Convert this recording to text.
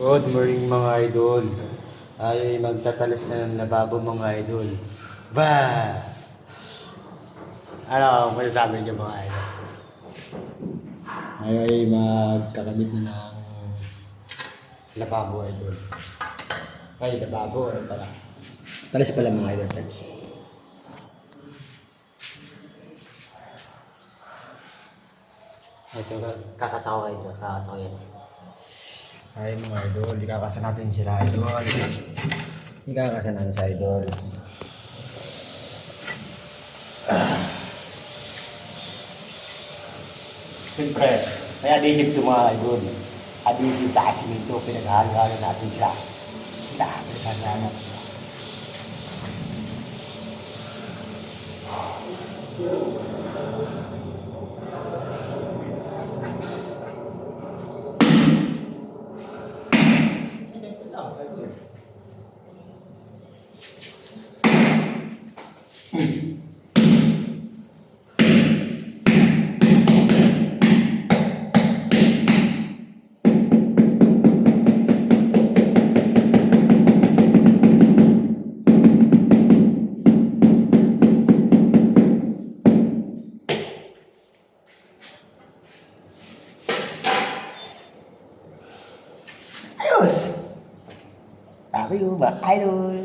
Good morning mga idol. Ay magtatalas na ng lababo mga idol. Ba! Ano, masasabi niyo mga idol? Ay ay magkakabit na ng lababo idol. Ay, lababo, ano pala? Talas pala mga idol, talas. Ito, kakasawa idol, kakasawa yan. Ay mga idol, ikakasa natin sila idol. Ikakasa natin sa idol. Ah. Siyempre, may adhesive ito mga idol. Adhesive sa akin ito, pinaghalo-halo natin sila. Sila, pinaghalo natin sila. Ayos! Sabi ko ba, idol?